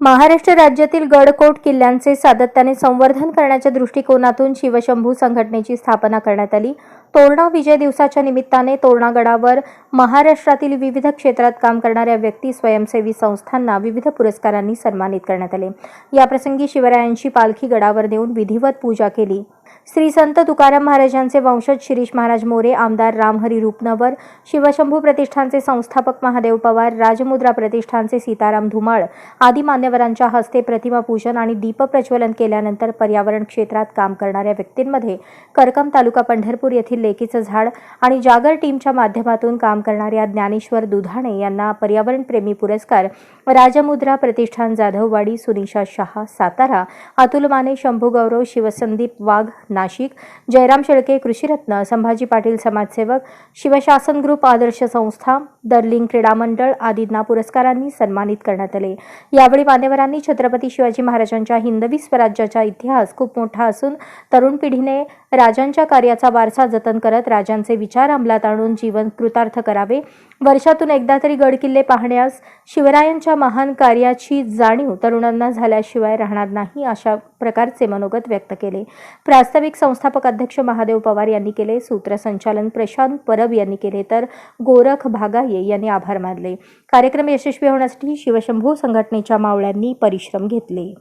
महाराष्ट्र राज्यातील गडकोट किल्ल्यांचे सातत्याने संवर्धन करण्याच्या दृष्टिकोनातून शिवशंभू संघटनेची स्थापना करण्यात आली. तोरणा विजय दिवसाच्या निमित्ताने तोरणागडावर महाराष्ट्रातील विविध क्षेत्रात काम करणाऱ्या व्यक्ती स्वयंसेवी संस्थांना विविध पुरस्कारांनी सन्मानित करण्यात आले. याप्रसंगी शिवरायांची पालखी गडावर नेऊन विधिवत पूजा केली. श्री संत तुकाराम महाराजांचे वंशज शिरीष महाराज मोरे आमदार रामहरी रूपनवर शिवशंभू प्रतिष्ठानचे संस्थापक महादेव पवार राजमुद्रा प्रतिष्ठानचे सीताराम धुमाळ आदी मान्यवरांच्या हस्ते प्रतिमा पूजन आणि दीपप्रज्वलन केल्यानंतर पर्यावरण क्षेत्रात काम करणाऱ्या व्यक्तींमध्ये करकम तालुका पंढरपूर येथील लेकीचं झाड आणि जागर टीमच्या माध्यमातून काम करणाऱ्या ज्ञानेश्वर दुधाणे यांना पर्यावरणप्रेमी पुरस्कार राजमुद्रा प्रतिष्ठान जाधववाडी सुनिशा शहा सातारा अतुल माने शंभू गौरव शिवसंदीप वाघ नाशिक. जयराम शेळके कृषीरत्न संभाजी पाटील समाजसेवक शिवशासन ग्रुप आदर्श संस्था दर्लिंग क्रीडा मंडळ आदींना पुरस्कारांनी सन्मानित करण्यात आले. यावेळी मान्यवरांनी छत्रपती शिवाजी महाराजांच्या हिंदवी स्वराज्याचा इतिहास खूप मोठा असून तरुण पिढीने राजांच्या कार्याचा वारसा जतन करत राजांचे विचार अंमलात आणून जीवन कृतार्थ करावे वर्षातून एकदा तरी गडकिल्ले पाहण्यास शिवरायांच्या महान कार्याची जाणीव तरुणांना झाल्याशिवाय राहणार नाही अशा प्रकारचे मनोगत व्यक्त केले. प्रास्ताविक संस्थापक अध्यक्ष महादेव पवार यांनी केले सूत्रसंचालन प्रशांत परब यांनी केले तर गोरख भागाये यांनी आभार मानले. कार्यक्रम यशस्वी होण्यासाठी शिवशंभू संघटनेच्या मावळ्यांनी परिश्रम घेतले.